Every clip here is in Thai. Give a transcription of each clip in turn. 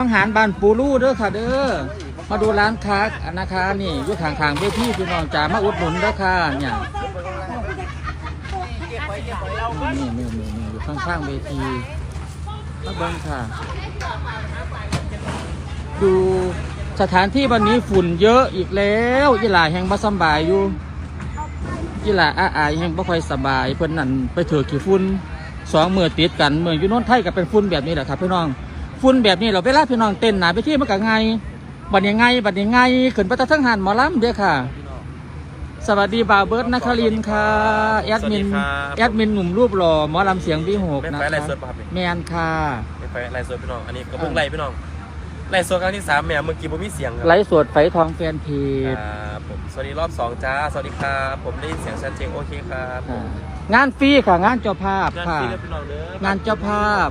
อาหารบ้านปูรูเด้อค่ะเด้อ มาดูร้านค้านะคะนี่อยู่ข้างๆเวทีพี่น้องจ๋ามาอุดหนุนเด้อค่ะเนี่ยนี่นี่นี่นี่อยู่ข้างๆเวทีมาเบิ้งค่ะ ดูสถานที่วันนี้ฝุ่นเยอะอีกแล้วยี่หลาแห่งบ่สบายอยู่ยี่หลาอาอายแห่งบ่ค่อยสบายเพิ่นนั่นไปเถือขี้ฝุ่นสองมือติดกันเมืองยู่โน้นไทยก็เป็นฝุ่นแบบนี้แหละครับพี่น้อง ฝุ่นแบบนี้เราเวลาพี่น้องเต้นหนาไปที่มันก็ไงบัดยังไงบัดยังไงขึ้นไปตะทั้งหันหมอลำเด้อค่ะ สวัสดีบ่าวเบิร์ดนัคลินทร์ค่ะแอดมินสวัสดีครับ แอดมินหนุ่มรูปหล่อหมอลำเสียงวิหกเป็นนะไฟคะไลฟ์สดป่ะครับนี่แมนค่ะเป็นไฟไลฟ์สดพี่น้อง อันนี้ก็เพิ่งไลฟ์พี่น้องไลฟ์สดครั้งที่สามแหม่เมื่อกี้ผมมีเสียงครับไลฟ์สดไฟทองแฟนเพจครับผมสวัสดีรอบสองจ้า สวัสดีครับผมได้ยินเสียงชัดเจนโอเคครับผมงานฟรีค่ะ งานเจ้าภาพงานค่ะ ฟรีเลยพี่น้องเด้องานเจ้าภาพ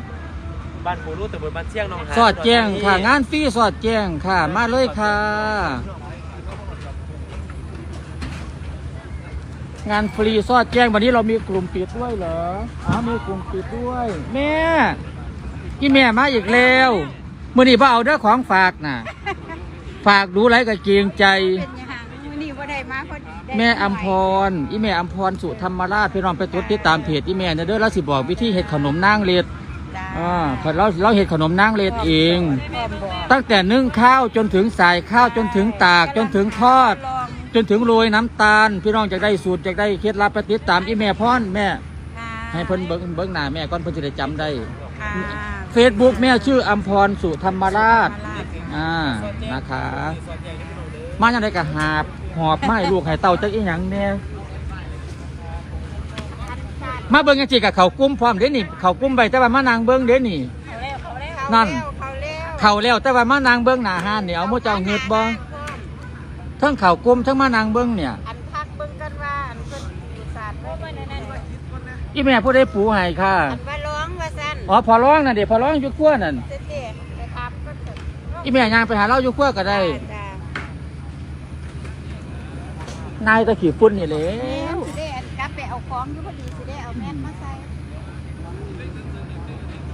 บ้านปูรูแต่บนบ้านเชียงน้องหานสอดแจ้งค่ะ งานฟรีสอดแจ้งค่ะ มาเลยค่ะ งานฟรีสอดแจ้งวันนี้เรามีกลุ่มปิดด้วยเหรออ้าวมีกลุ่มปิดด้วย แม่พี่แม่มาอีกแล้วมื่อนี้พ่เอาเด้อของฝากน่ะ ฝากดูไรก็เกรงใจ เป็นยังมื้อนี้บ่ได้มาพอดีได้แม่อัมพรอีแม่อัมพรสุธรรมราชพี่น้องไปตดติดตามเพจอีแม่นะเด้อแล้วสิบอกวิธีเฮ็ดขนมนางเล็ด จ้าอ่าเราเราเฮ็ดขนมนางเล็ดเอง พร้อมบอก ตั้งแต่นึ่งข้าวจนถึงใส่ข้าวจนถึงตากจนถึงทอด ลองจนถึงโรยน้ำตาล พี่น้องจะได้สูตรจะได้เคล็ดลับไปติดตามอีแม่พรแม่ ค่ะให้เพิ่นเบิ่งเบิ่งหน้าแม่ก่อนเพิ่นจะได้จำได้ ค่ะเฟซบุ๊กแม่ชื่ออัมพรสุธรรมราชมาลาดอ่า นะคะ มาจังไดก็หาบหอบไม้ลูกให้เต่าจักอีหยังแน่ มาเบิ่งจังซี่กับเขาวกุ้มพร้อมเด้นี่ เขาวกุ้มไว้แต่ว่ามานางเบิ่งเด้นี่เขาแล้วเขาแล้วนั่น เขาแล้วเขาแล้วแต่ว่ามานางเบิ่งหน้าห้านนี่เอาหมู่เจ้าเฮ็ดบ่ทั้งเขาวกุ้มทั้งมานางเบิ่งเนี่ย อันพักเบิ่งกันว่าอันเพิ่นอุตส่าห์ไว้ในนั้นว่าอีแม่ผู้ได้ปูให้ค่ะ อันว่าร้องว่าซั่นอ๋อพอร้องนั่นเด้พอร้องอยู่ครัวนั่นเท่ๆไปถามก็เถอะอีแม่ย่างไปหาเราอยู่ครัวก็ได้ จ้านายตะขี้ฝุ่นนี่แหละ ของอยู่พอดีสิได้เอาแม่นมาใส่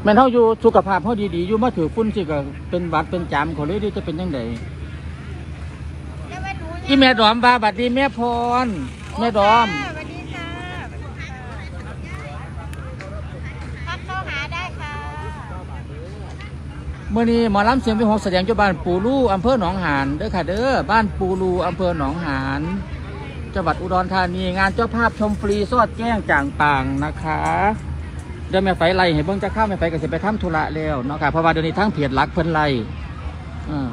แม่นเฮาอยู่สุขภาพเฮาดีๆอยู่มาถือฝุ่นสิก็เป็นหวัดเป็นจามเขาเลยดิจะเป็นจังไดแล้วว่าหนูอีแม่ดอมว่าบัดนี้แม่พรแม่ดอม สวัสดีค่ะทักเข้าหาได้ค่ะเมื่อนี้หมอลำเสียงวิหกแสดงอยู่บ้านปูรูอำเภอหนองหานเด้อค่ะเด้อบ้านปูรูอำเภอหนองหาน จังหวัดอุดรธานีงานเจ้าภาพชมฟรีสอดแจ้งจ่างป่างนะคะเดี๋ยวแม่ไฟไล่ให้เบิ่งจะข้าแม่ไฟก็สิไปทำธุระแล้วเนาะค่ะเพราะว่าเดี๋ยวนี้ทั้งเพจหลักเพิ่นไล่อ่า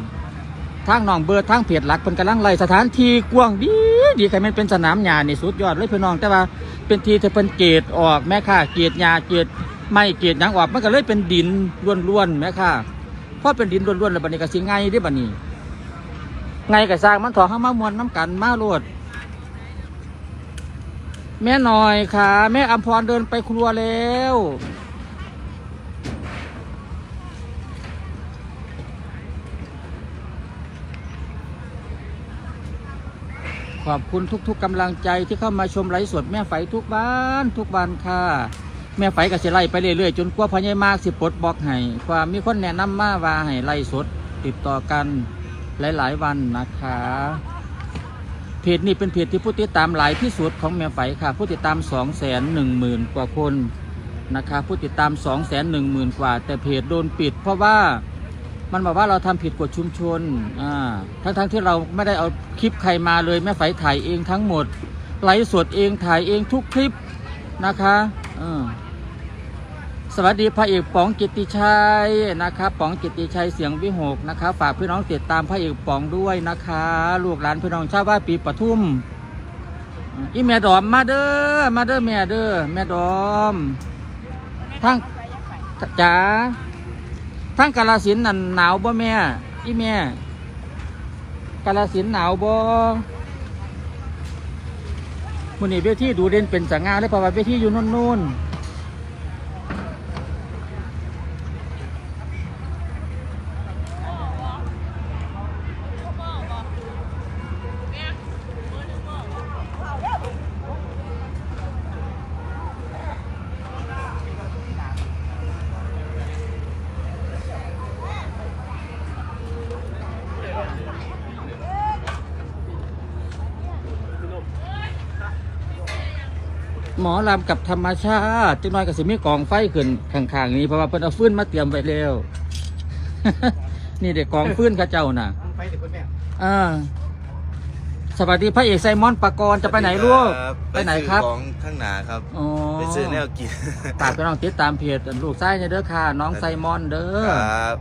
ทางหนองเบิร์ดทางเพจหลักเพิ่นกำลังไล่สถานที่กว้างดีดีใครมันเป็นสนามหญ้านี่สุดยอดเลยพี่น้องแต่ว่าเป็นที่ที่เพิ่นเกตออกแม่ค่ะเกตหญ้าเกตไม้เกตหยังออกมันก็เลยเป็นดินล้วนๆแม่ค่ะเพราะเป็นดินล้วนๆแล้วบัดนี้ก็สิง่ายด้บัดนี้ไงก็สร้างมันถอดข้ามามวนน้ำกันมาโลด แม่หน่อยค่ะ แม่อำพรเดินไปครัวแล้วขอบคุณทุก ๆกำลังใจที่เข้ามาชมไลฟ์สดแม่ไฝทุกบ้านทุกวันค่ะ แม่ไฝก็สิไล่ไปเรื่อยๆ จนกว่าพญามากสิปลดบล็อกให้ความมีคนแนะนำมาว่าให้ไล่สดติดต่อกันหลายๆวันนะคะ เพจนี้เป็นเพจที่ผู้ติดตามหลายที่สุดของแม่ไฝค่ะ ผู้ติดตาม 2 1 0 0 0 0 กว่าคนนะคะผู้ติดตาม 2 1 0 0 0 0 กว่า แต่เพจโดนปิด เพราะว่ามันบอกว่าเราทำผิดกฎชุมชนอ่าทั้งๆที่เราไม่ได้เอาคลิปใครมาเลยแม่ไฝถ่ายเองทั้งหมดไลฟ์สดเองถ่ายเองทุกคลิปนะคะอ่า สวัสดีพระเอกป๋องกิติชัยนะครับป๋องกิติชัยเสียงวิหกนะครับฝากพี่น้องติดตามพระเอกป๋องด้วยนะคะ ลูกหลานพี่น้องชาวบ้านปีปทุมอีแม่ดอมมาเด้อมาเด้อแม่เด้อแม่ดอมทั้งจ๋าทั้งกาลสินนั่นหนาวบ่แม่อีแม่กาลสินหนาวบ่มื้อนี้เวทีดูเด่นเป็นสัง่าเลยเพราะว่าเวทีอยู่นู่นๆ หมอลำกับธรรมชาติจังน้อยก็สิมีกองไฟขึ้นข้างๆนี้เพราะว่าเพิ่นเอาฟืนมาเตรียมไว้แล้ว นี่เด็กกองฟืนเข้าเจ้าน่ะไปเดี๋ยวคุณแม่อ่าสวัสดีพระเอกไซมอนปากรจะไปไหนลูกไปไหนครับซื้อของข้างหนาครับอ๋อไปซื้อแนวกินฝากพี่น้องติดตามเพจลูกไส้เนี่ยเด้อค่ะ น้องไซมอนเด้อครับ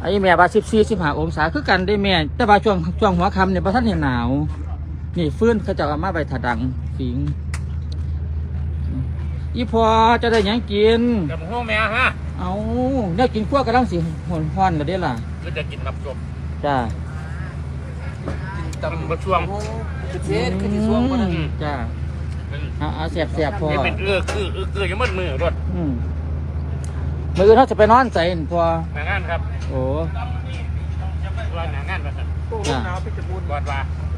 ไอ้แม่บาสิบสี่สิบห้าองศาคือกันได้แม่ แต่ว่าช่วงช่วงหัวค่ำเนี่ยพระท่านเห็นหนาว นี่ฟื้นเขาจะเอามาไปถดังฟิง อีพอจะได้หยังกินกับห้องแม่ฮะเอาเนี่ยกินขั้วกระลังสิหอนฮ้อนแล้วเด้ล่ะก็จะกินน้ำจมจ้าตำบะช่วงคือเทศคือช่วงบ่นั่นจ้าเอาเอาเสียบเสียบพอนี่เป็นเอื้อคือเอื้อคือยังมืดมือรถอืมมือเขาจะไปนอนใส่นั่นพอหนางานครับโอ้ ว่าหนางานมาสั่นจ้าวัดว่าอั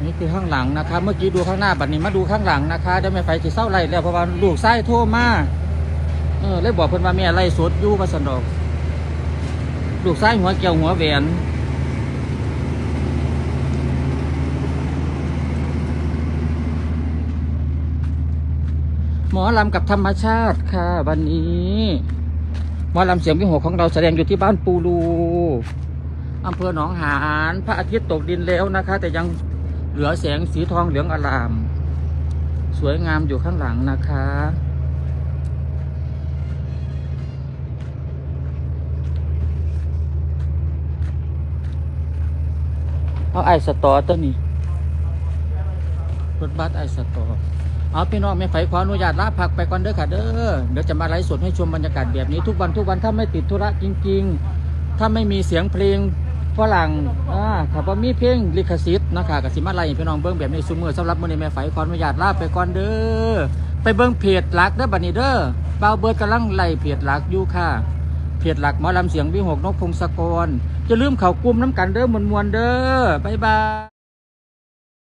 นนี้คือข้างหลังนะคะเมื่อกี้ดูข้างหน้าบัดนี้มาดูข้างหลังนะคะเดี๋ยวแม่ไฟสิเศร้าไรแล้วเพราะว่าลูกไส้โทรมาเออเลยบอกเพิ่อนว่าแม่ไล่สดอยู่มาสันดอก ลูกไส้หัวเกี่ยวหัวแหวนหมอลำกับธรรมชาติค่ะ วันนี้หมอลำเสียงวิหกของเราแสดงอยู่ที่บ้านปูรูอำเภอหนองหาน พระอาทิตย์ตกดินแล้วนะคะ แต่ยัง เหลือแสงสีทองเหลืองอลาม สวยงามอยู่ข้างหลังนะคะ เอาไอสตอตัวนี้รถบัสไอสตอเอาพี่น้องไม่ไฟขออนุญาตลาพักไปก่อนเด้อค่ะเด้อเดี๋ยวจะมาไลฟ์สดให้ชมบรรยากาศแบบนี้ทุกวันทุกวันถ้าไม่ติดธุระจริง ๆ ถ้าไม่มีเสียงเพลง ฝรั่งอ่าถ้าว่ามีเพลงลิขสิทธิ์นะคะกับสิมาไล่ให้พี่น้องเบิ้งแบบในซุมือสำหรับมื้อนี้แม่ไฟขออนุญาตลาไปก่อนเด้อ ไปเบิ้งเพจหลักเด้อบัดนี้เด้อเบาเบิร์ดกำลังไล่เพจหลักอยู่ค่ะ เพจหลักหมอลำเสียงวิหกนกพงศกรจะลืมเขากลุ่มน้ำกันเด้อมวนๆเด้อบ๊ายบาย